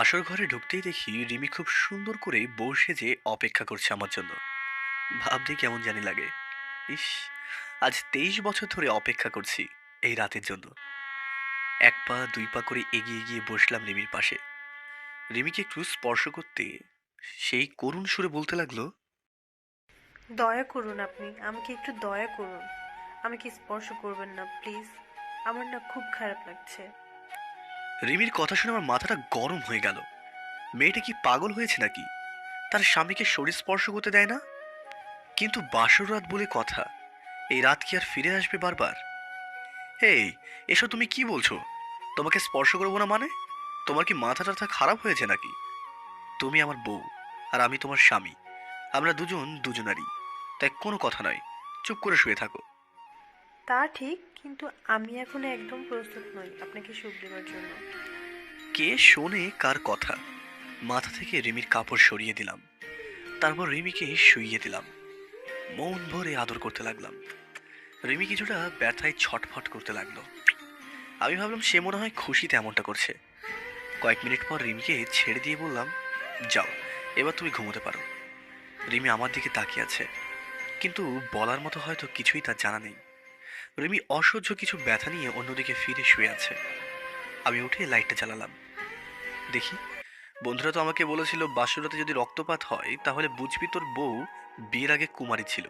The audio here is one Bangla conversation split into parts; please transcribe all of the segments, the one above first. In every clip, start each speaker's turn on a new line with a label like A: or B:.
A: বাসর ঘরে ঢুকতেই দেখি রিমি খুব সুন্দর করে বসে যে অপেক্ষা করছে আমার জন্য। ভাবতে কেমন জানি লাগে। ইস, আজ তেইশ বছর ধরে অপেক্ষা করছি এই রাতের জন্য। এক পা, দুই পা করে এগিয়ে গিয়ে বসলাম রিমির পাশে। রিমিকে একটু স্পর্শ করতে সেই করুণ সুরে বলতে লাগল,
B: দয়া করুন আপনি, আমাকে একটু দয়া করুন। আমাকে স্পর্শ করবেন না, প্লিজ। আমার না খুব খারাপ লাগছে।
A: রিমির কথা শুনে আমার মাথাটা গরম হয়ে গেল। মেয়েটা কি পাগল হয়েছে নাকি? তার স্বামীকে শরীর স্পর্শ করতে দেয় না? কিন্তু বাসর রাত বলে কথা, এই রাত কি আর ফিরে আসবে বারবার? এই, এসব তুমি কি বলছো? তোমাকে স্পর্শ করব না মানে? তোমার কি মাথা টাথা খারাপ হয়েছে নাকি? তুমি আমার বউ, আর আমি তোমার স্বামী। আমরা দুজন দুজনারই। তাই কোনো কথা নয়। চুপ করে শুয়ে থাকো।
B: তা ঠিক, কিন্তু আমি এখন একদম প্রস্তুত নই আপনাকে সুখ দেওয়ার জন্য।
A: কে শোনে কার কথা? মাথা থেকে রিমির কাপড় সরিয়ে দিলাম। তারপর রিমিকে শুইয়ে দিলাম। মন ভরে আদর করতে লাগলাম। রিমি কিছুটা ব্যথায় ছটফট করতে লাগল। আমি ভাবলাম সে মনে হয় খুশিতে এমনটা করছে। কয়েক মিনিট পর রিমিকে ছেড়ে দিয়ে বললাম, যাও, এবার তুমি ঘুমোতে পারো। রিমি আমার দিকে তাকিয়ে আছে। কিন্তু বলার মতো হয়তো কিছুই তার জানা নেই। রিমি অসহ্য কিছু ব্যথা নিয়ে অন্যদিকে ফিরে শুয়ে আছে। আমি উঠে লাইটটা জ্বালালাম। দেখি, বন্ধুরা তো আমাকে বলেছিল বাসুরাতে যদি রক্তপাত হয়, তাহলে বুঝবি তোর বউ বিয়ের আগে কুমারী ছিল।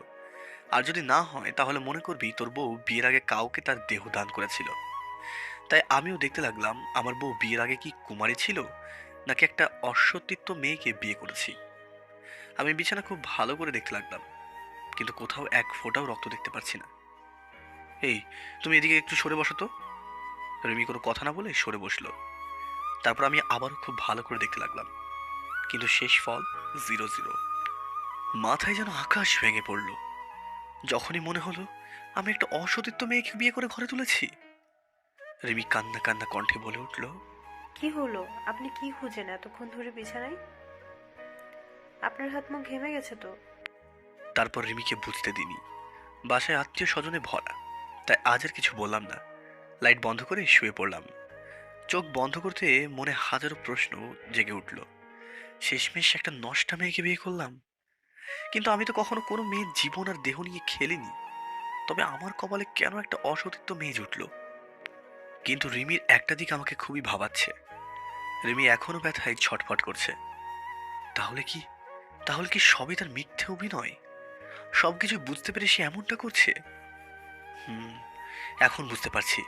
A: আর যদি না হয়, তাহলে মনে করবি তোর বউ বিয়ের আগে কাউকে তার দেহ দান করেছিল। তাই আমিও দেখতে লাগলাম, আমার বউ বিয়ের আগে কি কুমারী ছিল, নাকি একটা অসতীত্ব মেয়েকে বিয়ে করেছি। আমি বিছানা খুব ভালো করে দেখতে লাগলাম, কিন্তু কোথাও এক ফোঁটাও রক্ত দেখতে পাচ্ছি না। এই তুমি এদিকে একটু সরে বসো তো। রিমি কোনো কথা না বলে সরে বসল। তারপর আমি আবারও খুব ভালো করে দেখতে লাগলাম। কিন্তু শেষ ফল জিরো জিরো। মাথায় যেন আকাশ ভেঙে পড়ল। যখনই মনে হলো আমি একটা অসতীত্ব মেয়েকে বিয়ে করে ঘরে তুলেছি। রিমি কান্না কান্না কণ্ঠে বলে উঠল
B: কি হলো? আপনি কি খুঁজেন এতক্ষণ ধরে বিছানায়? আপনার হাত মুখ ঘেমে গেছে তো?
A: তারপর রিমিকে বুঝতে দিনি বাসায় আত্মীয় স্বজনে ভরা। তাই আজ আর কিছু বললাম না। লাইট বন্ধ করে শুয়ে পড়লাম। চোখ বন্ধ করতে মনে হাজারো প্রশ্ন জেগে উঠল। শেষমেশ একটা নষ্টা মেয়েকে বিয়ে করলাম। কিন্তু আমি তো কখনো কোনো মেয়ের জীবন আর দেহ নিয়ে খেলিনি। তবে আমার কপালে কেন একটা অসতীত্ব মেয়ে জুটল? কিন্তু রিমির একটা দিক আমাকে খুবই ভাবাচ্ছে। রিমি এখনও ব্যথায় ছটফট করছে। তাহলে কি? তাহলে কি সবই তার মিথ্যে অভিনয়? সবকিছু বুঝতে পেরে সে এমনটা করছে? হুম। এখন বুঝতে পারছি।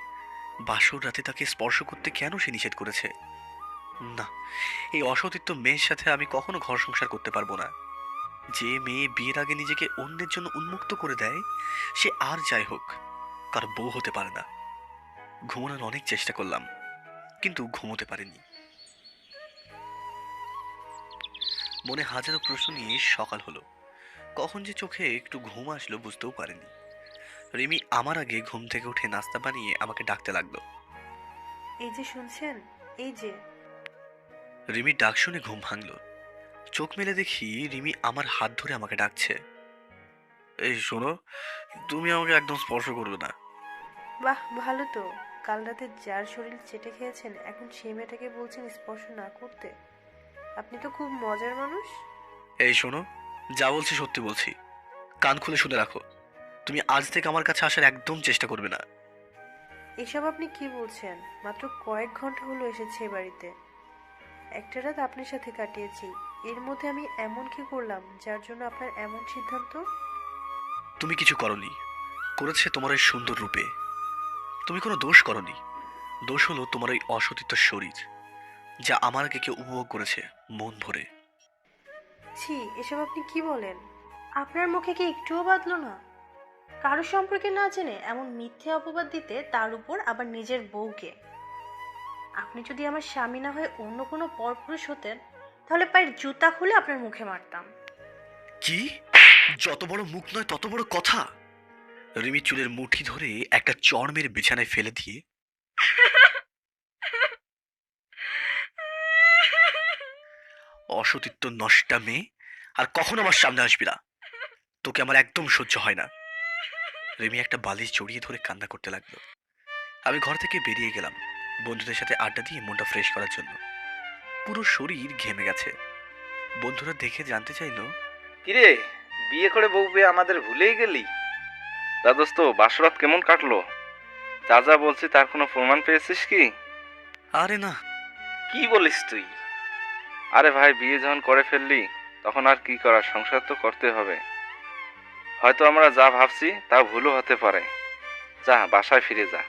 A: বাসর রাতে তাকে স্পর্শ করতে কেন সে নিষেধ করেছে? না, এই অসতীত্ব মেয়ের সাথে আমি কখনো ঘর সংসার করতে পারব না। যে মেয়ে বিয়ের আগে নিজেকে অন্যের জন্য উন্মুক্ত করে দেয়, সে আর যাই হোক, কার বউ হতে পারে না। ঘুমানোর অনেক চেষ্টা করলাম, কিন্তু ঘুমোতে পারিনি। মনে হাজারো প্রশ্ন নিয়ে সকাল হলো। কখন যে চোখে একটু ঘুম আসলো বুঝতেও পারিনি। রিমি আমার আগে ঘুম থেকে উঠে নাস্তা বানিয়ে আমাকে ডাকতে লাগল।
B: এই যে শুনছেন এই যে।
A: রিমির ডাক শুনে ঘুম ভাঙলো। চোখ মেলে দেখি রিমি আমার হাত ধরে আমাকে ডাকছে। এই শোনো তুমি আমাকে একদম স্পর্শ করবে না।
B: বাহ ভালো তো। কাল রাতে যার শরীর চেটে খেয়েছেন এখন সেই মেয়েটাকে বলছেন স্পর্শ না করতে। আপনি তো খুব মজার মানুষ।
A: এই শোনো যা বলছি সত্যি বলছি। কান খুলে শুনে রাখো। তুমি আজ থেকে আমার কাছে আসার একদম চেষ্টা করবে না।
B: এসব আপনি কি বলছেন? মাত্র কয়েক ঘণ্টা হলো এসেছে এ বাড়িতে। একটা রাত আপনার সাথে কাটিয়েছি। এর মধ্যে আমি এমন কি করলাম যার জন্য আপনার এমন সিদ্ধান্ত?
A: তুমি কিছু করনি। করেছে তোমার ওই সুন্দর রূপে। তুমি কোনো দোষ করনি। দোষ হলো তোমার ওই অসতীত্ব শরীর যা আমার আগে কেউ উপভোগ করেছে মন ভরে।
B: ছি এসব আপনি কি বলেন? আপনার মুখে কি একটুও বাদলো না? কারও সম্পর্কে না জেনে এমন মিথ্যে অপবাদ দিতে তার উপর আবার নিজের বউকে। আপনি যদি আমার স্বামী না হয়ে অন্য কোনো পরপুরুষ হতেন, তাহলে পায়ের জুতা খুলে আপনার মুখে মারতাম।
A: কি? যত বড় মুখ নয়, তত বড় কথা? রিমি চুলের মুঠি ধরে একটা চড় মেরে বিছানায় ফেলে দিয়ে অসতীত্ব নষ্টা মেয়ে, আর কখন আমার সামনে আসবি না। তোকে আমার একদম সহ্য হয় না। রিমি একটা বালিশ জড়িয়ে ধরে কান্না করতে লাগল। আমি ঘর থেকে বেরিয়ে গেলাম বন্ধুদের সাথে আড্ডা দিয়ে মনটা ফ্রেশ করার জন্য। পুরো শরীর ঘেমে গেছে। বন্ধুরা দেখে জানতে চাইলো
C: কিরে বিয়ে করে বউ পেয়ে আমাদের ভুলেই গেলি? তা দোস্ত বাসরাত কেমন কাটলো? যা যা বলছি তার কোনো প্রমাণ পেয়েছিস কি?
A: আরে না।
C: কি বলিস তুই? আরে ভাই বিয়ে যখন করে ফেললি তখন আর কি করার? সংসার তো করতে হবে। হয়তো আমরা যা ভাবছি তা ভুলও হতে পারে। যা বাসায় ফিরে যা।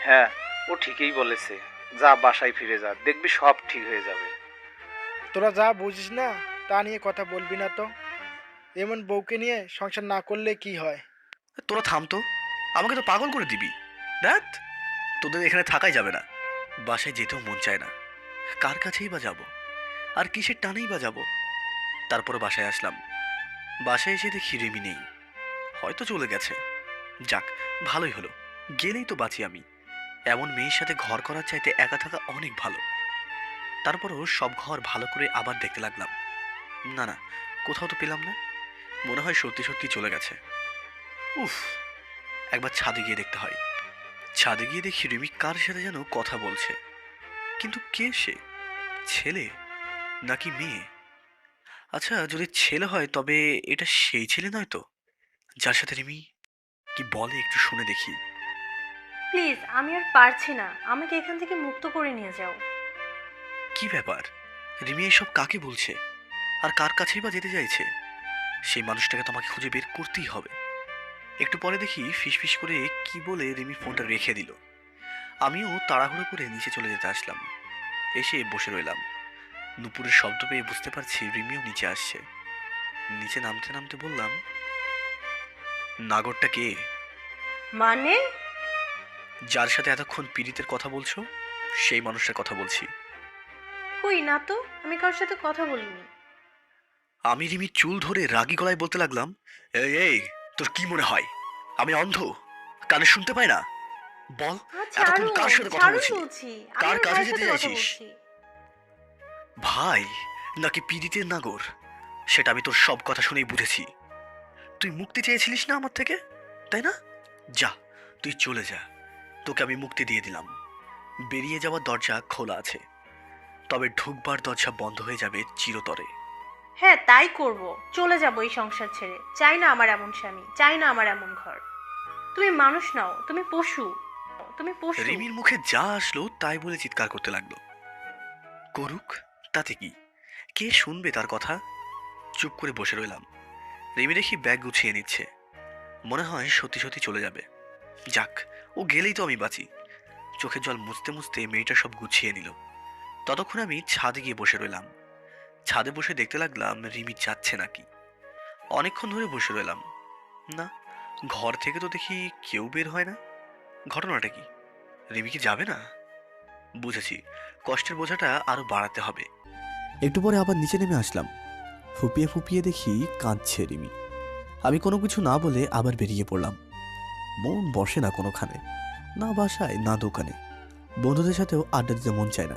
D: হ্যাঁ ও ঠিকই বলেছে। যা বাসায় ফিরে যা। দেখবি সব ঠিক হয়ে যাবে।
E: তোরা যা বুঝিস না তা নিয়ে কথা বলবি না তো। এমন বউকে নিয়ে সংসার না করলে কি হয়?
A: তোরা থামতো আমাকে তো পাগল করে দিবি। দেখ তোদের এখানে থাকাই যাবে না। বাসায় যেতেও মন চায় না। কার কাছেই বা যাব? আর কিসের টানেই বা যাব? তারপরে বাসায় আসলাম। বাসায় এসে দেখি রেমি নেই। হয়তো চলে গেছে। যাক, ভালোই হলো। গেলেই তো বাঁচি আমি। এমন মেয়ের সাথে ঘর করার চাইতে একা থাকা অনেক ভালো। তারপরও সব ঘর ভালো করে আবার দেখতে লাগলাম। না না, কোথাও তো পেলাম না। মনে হয় সত্যি সত্যি চলে গেছে। উফ, একবার ছাদে গিয়ে দেখতে হয়। ছাদে গিয়ে দেখি রিমি কার সাথে যেন কথা বলছে। কিন্তু কে সে? ছেলে? নাকি মেয়ে? আচ্ছা যদি ছেলে হয় তবে এটা সেই ছেলে নয় তো? যার সাথে রিমি কি বলে একটু শুনে দেখি।
B: প্লিজ আমি আর পারছি না। আমাকে এখান থেকে মুক্ত করে নিয়ে যাও।
A: কি ব্যাপার? রিমি এসব কাকে বলছে? আর কার কাছেই বা যেতে চাইছে? সেই মানুষটাকে তোমাকে খুঁজে বের করতেই হবে। একটু পরে দেখি ফিসফিস করে কি বলে রিমি ফোনটা রেখে দিল। আমিও তাড়াহুড়ো করে নিচে চলে যেতে আসলাম। এসে বসে রইলাম। নুপুরের শব্দ পেয়ে বুঝতে পারছি রিমিও নিচে আসছে। নিচে নামতে নামতে বললাম নাগরটা কে?
B: মানে?
A: যার সাথে এতক্ষণ পীড়িতের কথা বলছো সেই মানুষটার কথা বলছি।
B: কই না তো? আমি কারোর সাথে কথা বলিনি।
A: আমি রিমির চুল ধরে রাগী গলায় বলতে লাগলাম এই এই তোর কি মনে হয়? আমি অন্ধ? কানে শুনতে পাই না? বল
B: আচ্ছা
A: এতক্ষণ কার সাথে কথা
B: ছাড়ুন
A: বলছি?
B: বলছি।
A: কার কাছে যেতে চাইছিস? ভাই নাকি পীড়িতের নাগর? সেটা আমি তোর সব কথা শুনেই বুঝেছি। তুই মুক্তি চেয়েছিলিস না আমার থেকে তাই না? যা তুই চলে যা। তোকে আমি মুক্তি দিয়ে দিলাম। বেরিয়ে যাওয়ার দরজা খোলা আছে। তবে ঢুকবার দরজা বন্ধ হয়ে যাবে চিরতরে।
B: হ্যাঁ তাই করব। চলে যাব এই সংসার ছেড়ে। চাই না আমার এমন স্বামী চাই না আমার এমন ঘর। তুমি মানুষ নাও তুমি পশু। তুমি পশু।
A: রিমির মুখে যা আসলো তাই বলে চিৎকার করতে লাগল। করুক। তাতে কি কে শুনবে তার কথা? চুপ করে বসে রইলাম। রিমি দেখি ব্যাগ গুছিয়ে নিচ্ছে। মনে হয় সত্যি সত্যি চলে যাবে। যাক, ও গেলেই তো আমি বাঁচি। চোখের জল মুছতে মুছতে মেয়েটা সব গুছিয়ে নিল। ততক্ষণ আমি ছাদে গিয়ে বসে রইলাম। ছাদে বসে দেখতে লাগলাম রিমি যাচ্ছে নাকি। অনেকক্ষণ ধরে বসে রইলাম। না, ঘর থেকে তো দেখি কেউ বের হয় না। ঘটনাটা কি? রিমি কি যাবে না? বুঝেছি। কষ্টের বোঝাটা আরও বাড়াতে হবে। একটু পরে আবার নিচে নেমে আসলাম। ফুপিয়ে ফুপিয়ে দেখি কাঁদছে রিমি। আমি কোনো কিছু না বলে আবার বেরিয়ে পড়লাম। মন বসে না কোনোখানে। না বাসায়, না দোকানে। বন্ধুদের সাথেও আড্ডা দিতে মন চায় না।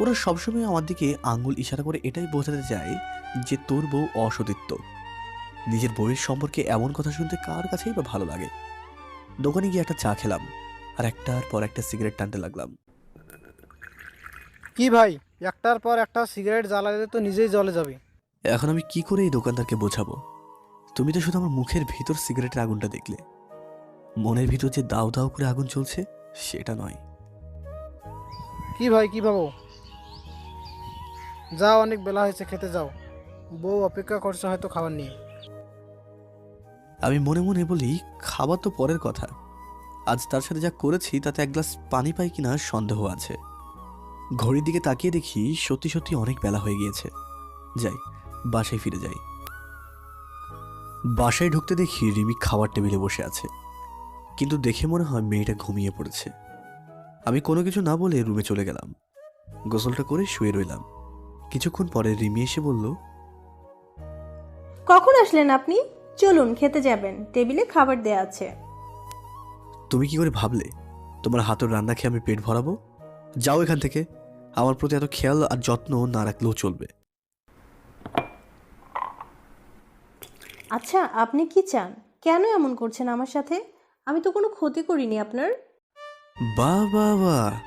A: ওরা সবসময় আমার দিকে আঙ্গুল ইশারা করে এটাই বোঝাতে চায় যে তোর বউ অসতীত্ব নিজের বউয়ের সম্পর্কে এমন কথা শুনতে কার কাছেই বা ভালো লাগে? দোকানে গিয়ে একটা চা খেলাম, আর একটার পর একটা সিগারেট টানতে লাগলাম।
E: কি ভাই? একটার পর একটা সিগারেট জ্বালালে তো নিজেই জ্বলে যাবে।
A: এখন আমি কি করে এই দোকানদারকে বোঝাবো? তুমি তো শুধু আমার মুখের ভিতর সিগারেটের আগুনটা দেখলে। মনের ভিতর যে দাও দাও করে আগুন চলছে সেটা নয়।
E: কি ভাই কি ভাবো? যাও অনেক বেলা হয়েছে খেতে যাও। বউ অপেক্ষা করছে হয়তো খাবার নিয়ে।
A: আমি মনে মনে বলি খাবার তো পরের কথা। আজ তার সাথে যা করেছি তাতে এক গ্লাস পানি পাই কিনা সন্দেহ আছে। ঘড়ির দিকে তাকিয়ে দেখি সত্যি সত্যি অনেক বেলা হয়ে গিয়েছে। যাই বাসায় ফিরে যাই। বাসায় ঢুকতে দেখি রিমি খাবার টেবিলে বসে আছে। কিন্তু দেখে মনে হয় মেয়েটা ঘুমিয়ে পড়েছে। আমি কোনো কিছু না বলে রুমে চলে গেলাম। গোসলটা করে শুয়ে রইলাম। কিছুক্ষণ পরে রিমি এসে বলল
B: কখন আসলেন আপনি? চলুন খেতে যাবেন। টেবিলে খাবার দেয়া আছে।
A: তুমি কি করে ভাবলে? তোমার হাতের রান্না খেয়ে আমি পেট ভরাবো? যাও এখান থেকে। আমার প্রতি এত খেয়াল আর যত্ন না রাখলেও চলবে।
B: আচ্ছা আপনি কি চান? কেন এমন করছেন আমার সাথে? আমি তো কোনো ক্ষতি করিনি আপনার।
A: বা বা বা।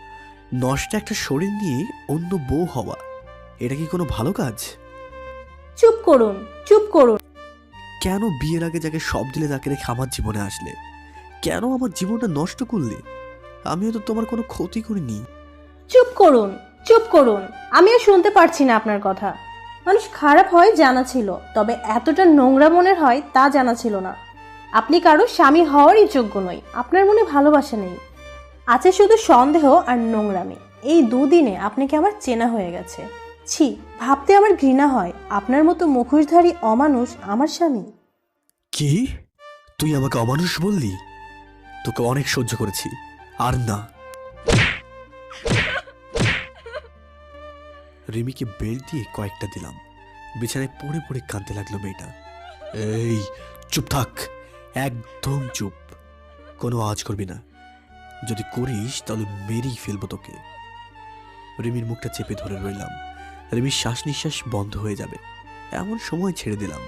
A: নষ্ট একটা শরীর নিয়ে অন্য বউ হওয়া এটা কি কোনো ভালো কাজ?
B: চুপ করুন চুপ করুন।
A: কেন বিয়ের আগে যাকে সব দিলে তাকে রেখে আমার জীবনে আসলে? কেন আমার জীবনটা নষ্ট করলে? আমিও তো তোমার কোনো ক্ষতি করিনি।
B: চুপ করুন। চুপ করুন, আমিও শুনতে পারছি না আপনার কথা। মানুষ খারাপ হয় জানা ছিল, তবে এতটা নোংরা মনের হয় তা জানা ছিল না। আপনি কারও স্বামী হওয়ারই যোগ্য নই, আপনার মনে ভালোবাসা নেই। আছে শুধু সন্দেহ আর নোংরামি। এই দুদিনে আপনাকে আমার চেনা হয়ে গেছে। ছি, ভাবতে আমার ঘৃণা হয়, আপনার মতো মুখোশধারী অমানুষ আমার স্বামী।
A: কি? তুই আমাকে অমানুষ বললি? তোকে অনেক সহ্য করেছি। আর না। রিমিকে বেল্ট দিয়ে কয়েকটা দিলাম। বিছানায় পড়ে পড়ে কাঁদতে লাগল মেয়েটা। এই, চুপ থাক। একদম চুপ। কোনো আওয়াজ করবি না। যদি করিস, তাহলে মেরেই ফেলব তোকে। রিমির মুখটা চেপে ধরে রইলাম। রিমির শ্বাস নিঃশ্বাস বন্ধ হয়ে যাবে। এমন সময় ছেড়ে দিলাম।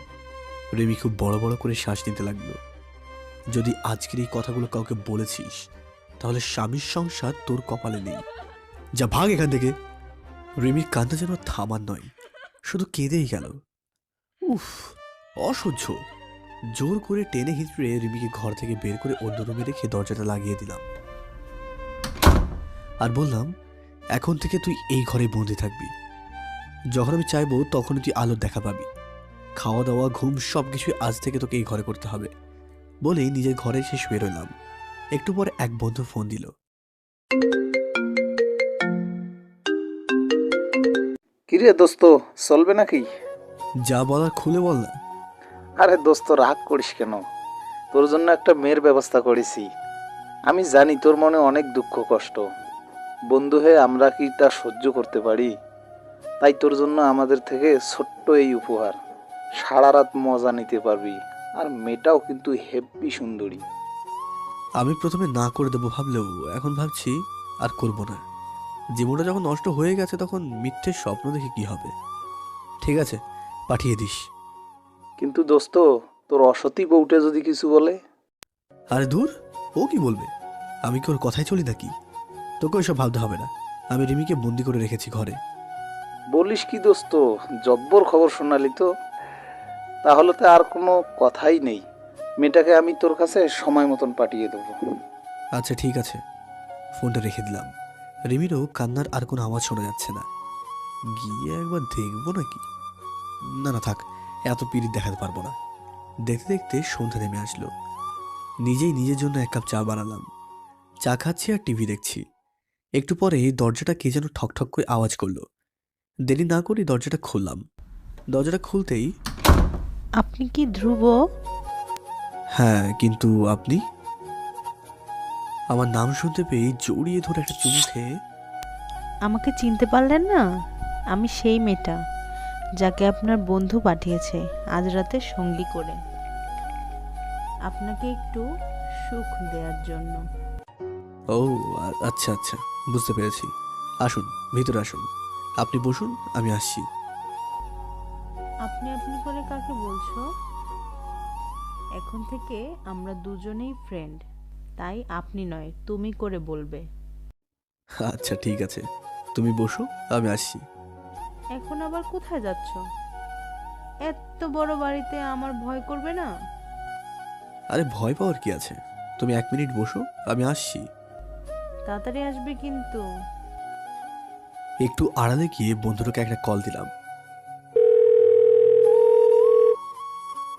A: রেমি খুব বড় বড় করে শ্বাস নিতে লাগল। যদি আজকের এই কথাগুলো কাউকে বলেছিস, তাহলে স্বামীর সংসার তোর কপালে নেই। যা ভাগ এখান থেকে। রেমির কান্না যেন থামার নয়, শুধু কেঁদেই গেল। উফ, অসহ্য। জোর করে টেনে হিঁচড়ে রিমিকে ঘর থেকে বের করে অন্য রুমে রেখে দরজাটা লাগিয়ে দিলাম। আর বললাম, এখন থেকে তুই এই ঘরে বন্দি থাকবি। যখন আমি চাইব তখনই তুই আলোর দেখা পাবি। খাওয়া দাওয়া ঘুম সব কিছুই আজ থেকে তোকে এই ঘরে করতে হবে। বলেই নিজের ঘরে এসে শুয়ে রইলাম। একটু পরে এক বন্ধু ফোন দিল।
D: কিরে দোস্ত চলবে নাকি?
A: যা বলা খুলে বল না।
D: আরে দোস্ত রাগ করিস কেন? তোর জন্য একটা মেয়ের ব্যবস্থা করেছি। আমি জানি তোর মনে অনেক দুঃখ কষ্ট। বন্ধু হয়ে আমরা কি তা সহ্য করতে পারি? তাই তোর জন্য আমাদের থেকে ছোট্ট এই উপহার। সারা রাত মজা নিতে পারবি আর মেয়েটাও কিন্তু হেব্বি সুন্দরী।
A: আমি প্রথমে না করে দেবো ভাবলেও এখন ভাবছি আর করব না। জীবনটা যখন নষ্ট হয়ে গেছে তখন মিথ্যে স্বপ্ন দেখে কি হবে? ঠিক আছে পাঠিয়ে দিস।
D: কিন্তু দোস্ত তোর অসতী বউটে যদি কিছু বলে?
A: আরে দূর ও কি বলবে? আমি কি ওর কথায় চলি নাকি? তোকে ওইসব ভাবতে হবে না। আমি রিমিকে বন্দি করে রেখেছি ঘরে।
D: বলিস কি দোস্ত জব্বর খবর শোনালি তো? তাহলে তো আর কোনো কথাই নেই। মেয়েটাকে আমি তোর কাছে সময় মতন পাঠিয়ে দেবো।
A: আচ্ছা ঠিক আছে। ফোনটা রেখে দিলাম। রিমিরও কান্নার আর কোনো আওয়াজ শোনা যাচ্ছে না। গিয়ে একবার দেখব নাকি? না না থাক এত পিরিত দেখাতে পারব না। দেখতে দেখতে সন্ধ্যা নেমে আসলো। নিজেই নিজের জন্য এক কাপ চা বানালাম। চা খাচ্ছি আর টিভি দেখছি। একটু পরে দরজাটা কে যেন ঠকঠক করে আওয়াজ করল। দেরি না করে দরজাটা খুললাম। দরজাটা খুলতেই
F: আপনি কি ধ্রুব?
A: হ্যাঁ কিন্তু আপনি? আমার নাম শুনতে পেয়ে জড়িয়ে ধরে একটা চুমু খেয়ে
F: আমাকে চিনতে পারলেন না? আমি সেই মেয়েটা যাকে আপনার বন্ধু পাঠিয়েছে আজ রাতে সঙ্গী করে। আপনাকে একটু সুখ দেওয়ার জন্য।
A: ও আ- আচ্ছা আচ্ছা বুঝতে পেরেছি। আসুন ভিতরে আসুন। আপনি বসুন আমি আসছি।
F: আপনি আপনি করে কাকে বলছো? এখন থেকে আমরা দুজনেই ফ্রেন্ড তাই আপনি নয় তুমি করে বলবে।
A: আচ্ছা ঠিক আছে। তুমি বসো আমি আসছি।
F: এখন আবার কোথায় যাচ্ছ? এত বড় বাড়িতে আমার ভয় করবে না?
A: আরে ভয় পাওয়ার কি আছে? তুমি এক মিনিট বসো আমি আসছি।
F: তাড়াতাড়ি আসবে কিন্তু।
A: একটু আড়ালে গিয়ে বন্ধুটাকে একটা কল দিলাম।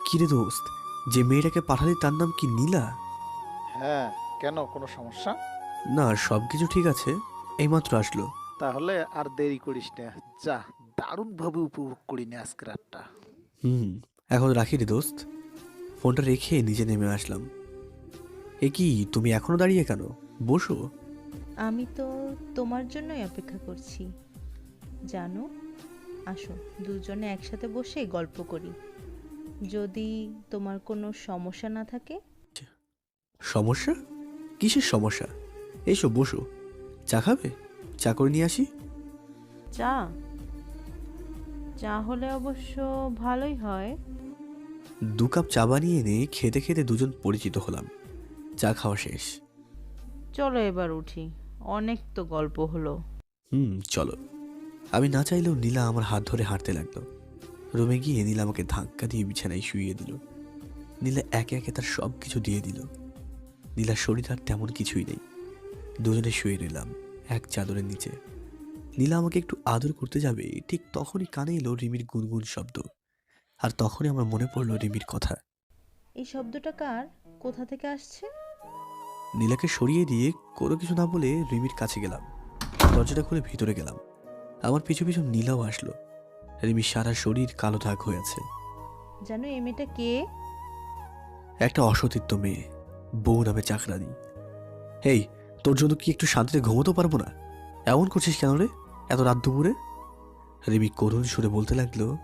A: কিরে দোস্ত যে মেয়েটাকে পাঠালি তার নাম কি নীলা?
E: হ্যাঁ কেন? কোনো সমস্যা?
A: না সব কিছু ঠিক আছে। এইমাত্র আসলো।
E: তাহলে আর দেরি করিস না। যা দারুণভাবে উপভোগ করি না আজকে রাতটা।
A: হুম এখন রাখি রে দোস্ত। ফোনটা রেখে নিজে নেমে আসলাম। এ কি তুমি এখনও দাঁড়িয়ে কেন? বসো।
F: আমি তো তোমার জন্যই অপেক্ষা করছি। জানো আসো দুজনে একসাথে বসে গল্প করি। যদি তোমার কোনো সমস্যা না থাকে
A: সমস্যা? কিসের সমস্যা? এসো বসো। চা খাবে? চা করে নিয়ে আসি।
F: চা? চা হলে অবশ্য ভালোই হয়।
A: দু কাপ চা বানিয়ে এনে খেতে খেতে দুজন পরিচিত হলাম। চা খাওয়া শেষ।
F: চলো এবার উঠি। অনেক তো গল্প হলো।
A: হুম চলো। আমি না চাইলেও নীলা আমার হাত ধরে হাঁটতে লাগল। রুমে গিয়ে নীলা আমাকে ধাক্কা দিয়ে বিছানায় শুইয়ে দিল। নীলা একে একে তার সব কিছু দিয়ে দিল। নীলার শরীর আর তেমন কিছুই নেই। দুজনে শুয়ে নিলাম এক চাদরের নিচে। নীলা আমাকে একটু আদর করতে যাবে ঠিক তখনই কানে এলো রিমির গুনগুন শব্দ। আর তখনই আমার মনে পড়ল রিমির কথা।
F: এই শব্দটা কার? কোথা থেকে আসছে?
A: নীলাকে সরিয়ে দিয়ে কোনো কিছু না বলে রিমির কাছে গেলাম। দরজাটা খুলে ভিতরে গেলাম। আমার পিছু পিছু নীলাও আসলো। রিমির সারা শরীর কালো দাগ হয়ে আছে।
F: জানো এই মেয়েটা কে?
A: একটা অসতীর্থ মেয়ে। বউ নামে চাকরানি হেই তোর জন্য কি একটু শান্তিতে ঘুমোতে পারব না? এমন করছিস কেন রে? এত রাত দুপুরে? রিমি করুণ সুরে বলতে লাগল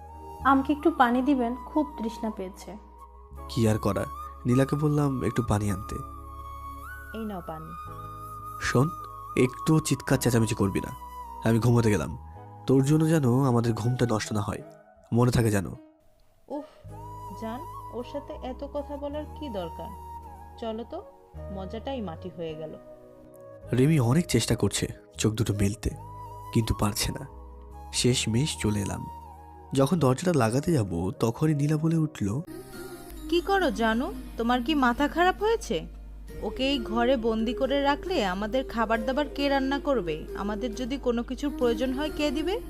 B: আমাকে একটু পানি দিবেন খুব তৃষ্ণা পেয়েছে।
A: কি আর করা? নীলাকে বললাম একটু পানি আনতে।
F: এই নাও পানি।
A: শোন একটু চিৎকার চেঁচামেচি করবি না। আমি ঘুমোতে গেলাম। তোর জন্য যেন আমাদের ঘুমটা নষ্ট না হয়। মনে থাকে যেন।
F: উফ জান ওর সাথে এত কথা বলার কি দরকার? চলো তো মজাটাই মাটি হয়ে গেল।
A: রিমি অনেক চেষ্টা করছে চোখ দুটো মেলতে কিন্তু পারছে না। শেষ মেশ চলে এলাম। যখন দরজাটা লাগাতে যাব তখনই নীলা বলে উঠল
F: কি করো জানো? তোমার কি মাথা খারাপ হয়েছে? ওকে এই ঘরে বন্দি করে রাখলে আমাদের খাবার দাবার কে রান্না করবে? আমাদের যদি কোনো কিছুর প্রয়োজন হয় কে দিবে?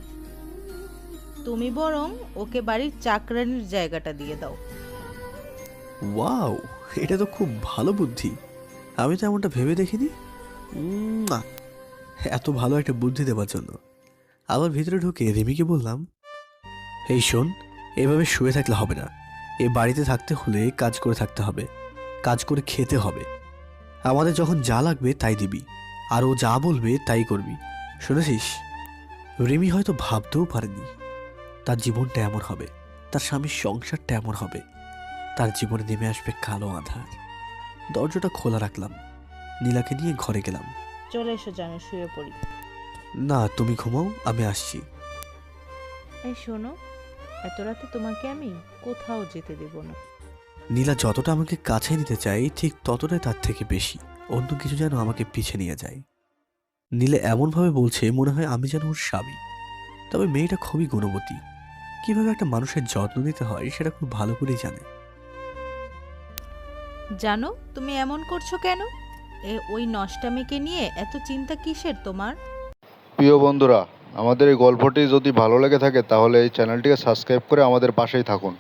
F: তুমি বরং ওকে বাড়ির চাকরানির জায়গাটা দিয়ে দাও।
A: ওয়াও, এটা তো খুব ভালো বুদ্ধি। আমি তো এমনটা ভেবে দেখিনি। না, এত ভালো একটা বুদ্ধি দেওয়ার জন্য। আবার ভিতরে ঢুকে রিমিকে বললাম, এই শোন, এভাবে শুয়ে থাকলে হবে না। এ বাড়িতে থাকতে হলে কাজ করে থাকতে হবে। কাজ করে খেতে হবে। আমাদের যখন যা লাগবে তাই দিবি। আর ও যা বলবে তাই করবি। শুনেছিস? রিমি হয়তো ভাবতেও পারেনি। তার জীবনটা এমন হবে। তার স্বামীর সংসারটা এমন হবে। তার জীবনে নেমে আসবে কালো আধার। দরজাটা খোলা রাখলাম। নীলাকে নিয়ে ঘরে গেলাম।
F: চলে এসো জানো শুয়ে পড়ি।
A: না তুমি ঘুমাও আমি আসছি।
F: এই শোনো এত রাতে তোমাকে আমি কোথাও যেতে দেব না।
A: নীলা যতটা আমাকে কাছে নিতে চাই ঠিক ততটাই তার থেকে বেশি। অন্য কিছু যেন আমাকে পিছে নিয়ে যায়। নীলা এমনভাবে বলছে মনে হয় আমি যেন ওর স্বামী। তবে মেয়েটা খুবই গুণবতী। কীভাবে একটা মানুষের যত্ন নিতে হয় সেটা খুব ভালো করেই জানে।
F: জানো তুমি এমন করছ কেন? এ ওই নষ্টামেকে নিয়ে এত চিন্তা কিসের তোমার?
G: প্রিয় বন্ধুরা, আমাদের এই গল্পটি যদি ভালো লেগে থাকে তাহলে এই চ্যানেলটিকে সাবস্ক্রাইব করে আমাদের পাশেই থাকুন।